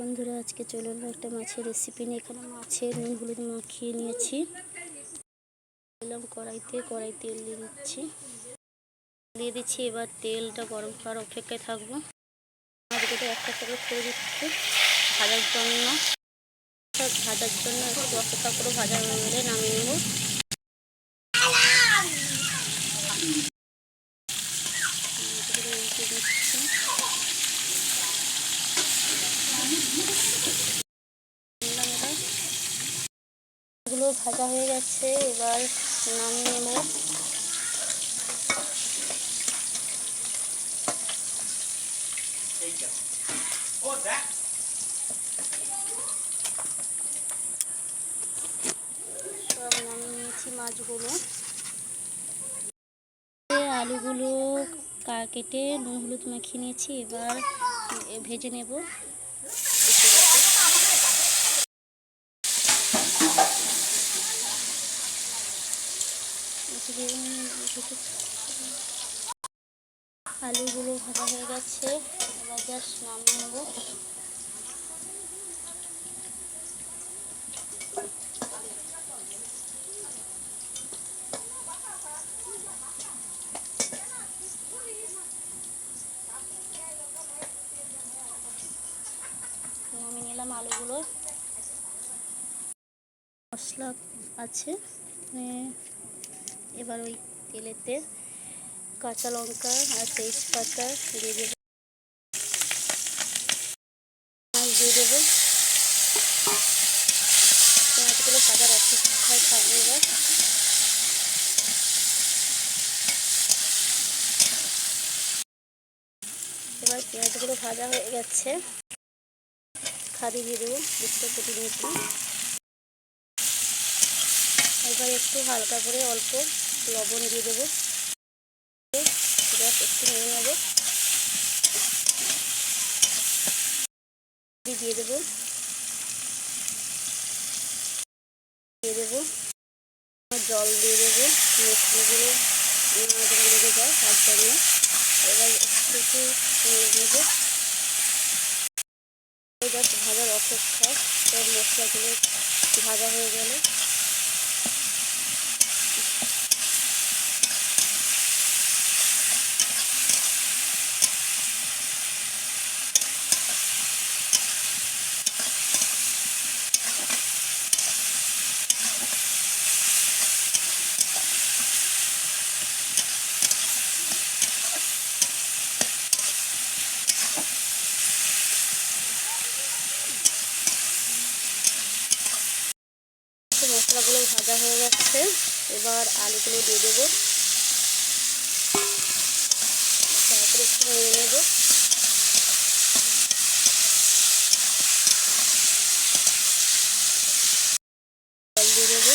বন্ধুরা, আজকে চলে এলো একটা মাছের রেসিপি নিয়ে। এখানে মাছের নুন, হলুদ মাখিয়ে নিয়েছি। দিলাম কড়াইতে, কড়াই তেল দিয়ে দিচ্ছি। দিয়ে দিচ্ছি এবার তেলটা গরম করার অপেক্ষায় থাকব। মাছগুলো একটা করে করে দিচ্ছি। ভাজার জন্য। ভাজার জন্য একটু অপেক্ষা করে ভাজা হয়ে নামিয়ে নেব মাছগুলো উল্টে দিচ্ছি দিলাম এবার এগুলো ভাজা হয়ে গেছে, এবার নামিয়ে নেব। নামিয়ে নিয়েছি মাছগুলো। আলুগুলো কেটে নুন হলুদ মাখিয়ে নিয়েছি, এবার ভেজে নেব। আলুগুলো ভাজা হয়ে গেছে। এবার জাস্ট নামিয়ে নেব। নামিয়ে নিলাম আলুগুলো। মশলা আছে। এ, এবার ওই তেলেতে কাঁচা লঙ্কা আর তেজপাতা দিয়ে দেবো। দিয়ে দেবো। পেঁয়াজগুলো ভাজার অপেক্ষায় থাকবে এবার। এবার পেঁয়াজগুলো ভাজা হয়ে গেছে। খাদি দিয়ে দেবো দুটো কেটে এবার একটু হালকা করে অল্প লবণ দিয়ে দেবো। একটু নিয়ে নেব। দিয়ে দেবো। দিয়ে দেবো। জল দিয়ে দেবো। মশলাগুলো লেগে যায় তার জন্য এবার একটু নিয়ে নেব। ভাজার অপেক্ষা সব মশলাগুলো ভাজা হয়ে গেলে তো মশলাগুলো ভাজা হয়ে যাচ্ছে এবার আলুগুলো দিয়ে দেবো। তারপরে একটু নিয়ে নেব। জল দিয়ে দেবো।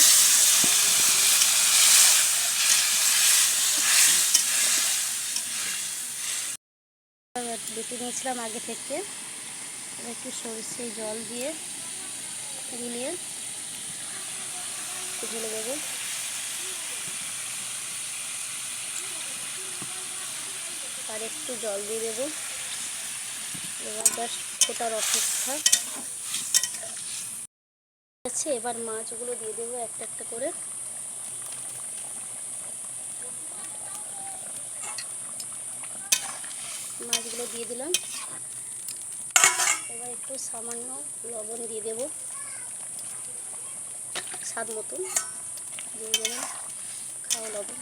বেটে নিয়েছিলাম আগে থেকে। একটু সরষে জল দিয়ে গুলিয়ে একটু ঢেলে দেবো। আর একটু জল দিয়ে দেবো। এবার জাস্ট ফোটার অপেক্ষা। আছে, এবার মাছগুলো দিয়ে দেবো একটা একটা করে। মাছগুলো দিয়ে দিলাম। এবার একটু সামান্য লবণ দিয়ে দেবো। স্বাদ মতন। দিয়ে খাওয়া আমি।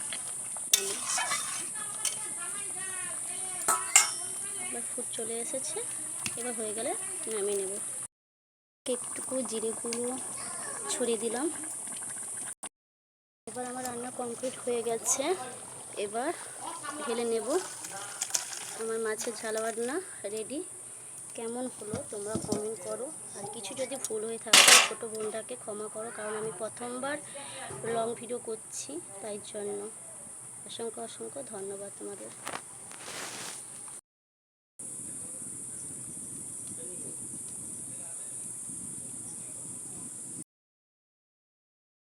এবার ফুট চলে এসেছে। এবার হয়ে গেলে নামিয়ে নেব। একটুকু জিরে গুঁড়ো ছড়িয়ে দিলাম। এবার আমার রান্না কমপ্লিট হয়ে গেছে। এবার ঢেলে নেব। আমার মাছের ঝাল রেডি কেমন হলো, তোমরা কমেন্ট করো। আর কিছু যদি ভুল হয়ে থাকে ছোটো বোনটাকে ক্ষমা করো, কারণ আমি প্রথমবার লং ভিডিও করছি, তাই জন্য। অসংখ্য অসংখ্য ধন্যবাদ তোমাদের।